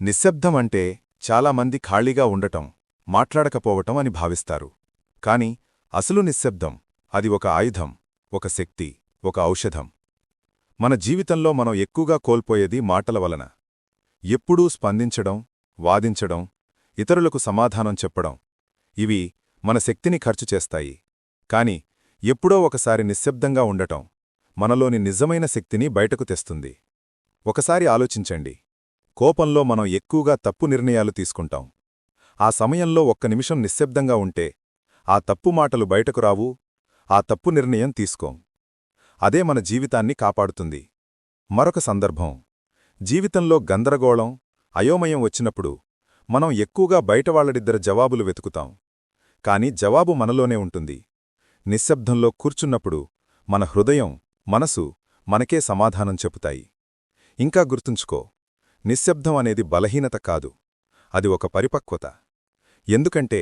నిశ్శబ్దం అంటే చాలామంది ఖాళీగా ఉండటం మాట్లాడకపోవటం అని భావిస్తారు. కాని అసలు నిశ్శబ్దం అది ఒక ఆయుధం ఒక శక్తి ఒక ఔషధం. మన జీవితంలో మనం ఎక్కువగా కోల్పోయేది మాటల వలన. ఎప్పుడూ స్పందించడం వాదించడం ఇతరులకు సమాధానం చెప్పడం ఇవి మన శక్తిని ఖర్చు చేస్తాయి. కాని ఎప్పుడో ఒకసారి నిశ్శబ్దంగా ఉండటం మనలోని నిజమైన శక్తిని బయటకు తెస్తుంది. ఒకసారి ఆలోచించండి. కోపంలో మనం ఎక్కువగా తప్పు నిర్ణయాలు తీసుకుంటాం. ఆ సమయంలో ఒక్క నిమిషం నిశ్శబ్దంగా ఉంటే ఆ తప్పు మాటలు బయటకు రావు ఆ తప్పు నిర్ణయం తీసుకోం. అదే మన జీవితాన్ని కాపాడుతుంది. మరొక సందర్భం. జీవితంలో గందరగోళం అయోమయం వచ్చినప్పుడు మనం ఎక్కువగా బయటవాళ్ళడిద్దరు జవాబులు వెతుకుతాం. కాని జవాబు మనలోనే ఉంటుంది. నిశ్శబ్దంలో కూర్చున్నప్పుడు మన హృదయం మనసు మనకే సమాధానం చెబుతాయి. ఇంకా గుర్తుంచుకో. నిశ్శబ్దం అనేది బలహీనత కాదు. అది ఒక పరిపక్వత. ఎందుకంటే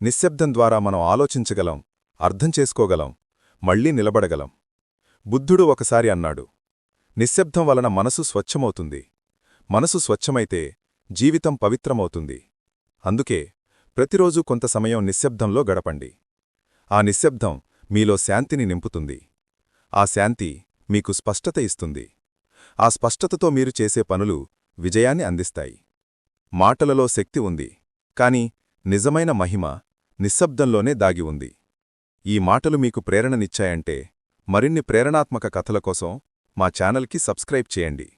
నిశ్శబ్దం ద్వారా మనం ఆలోచించగలం అర్థం చేసుకోగలం మళ్ళీ నిలబడగలం. బుద్ధుడు ఒకసారి అన్నాడు నిశ్శబ్దం వలన మనసు స్వచ్ఛమవుతుంది. మనసు స్వచ్ఛమైతే జీవితం పవిత్రమవుతుంది. అందుకే ప్రతిరోజూ కొంత సమయం నిశ్శబ్దంలో గడపండి. ఆ నిశ్శబ్దం మీలో శాంతిని నింపుతుంది. ఆ శాంతి మీకు స్పష్టత ఇస్తుంది. ఆ స్పష్టతతో మీరు చేసే పనులు విజయాన్ని అందిస్తాయి. మాటలలో శక్తి ఉంది కాని నిజమైన మహిమ నిశ్శబ్దంలోనే దాగి ఉంది. ఈ మాటలు మీకు ప్రేరణనిచ్చాయంటే మరిన్ని ప్రేరణాత్మక కథల కోసం మా ఛానల్కి సబ్స్క్రైబ్ చేయండి.